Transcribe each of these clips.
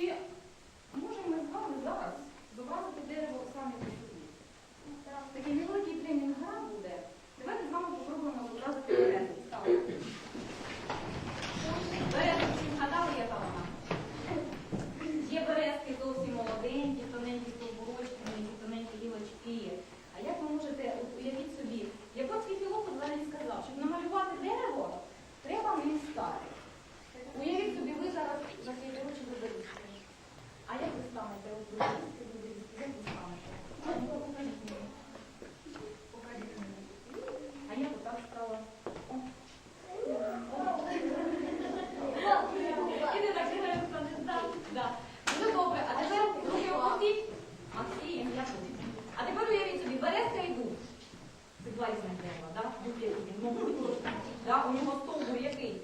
Чи можемо ми з вами зараз А я отак стала. І ти так станеш, так? Да. Дуже добре. А тепер. А тепер уявіть собі, березка і дуб. У нього стовбур який?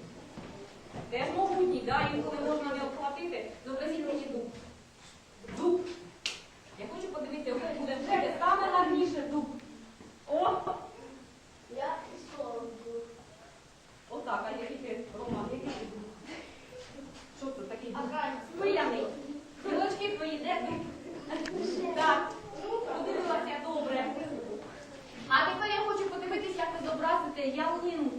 Теж могутній, да? інколи можна не обхватити. Зобразіть мені дуб. Дуб. Я хочу подивитися, хто буде вже саме гарніше дуб. О! Я пішов. Отак, а який ти, Рома, який ти дуб? Що це такий дуб? Ага. Спиляний. Гілочки твої, де? Так, подивилася добре. А тепер я хочу подивитися, як ви зобразите ялинку.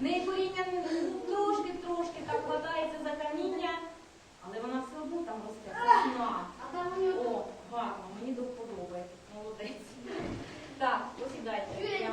не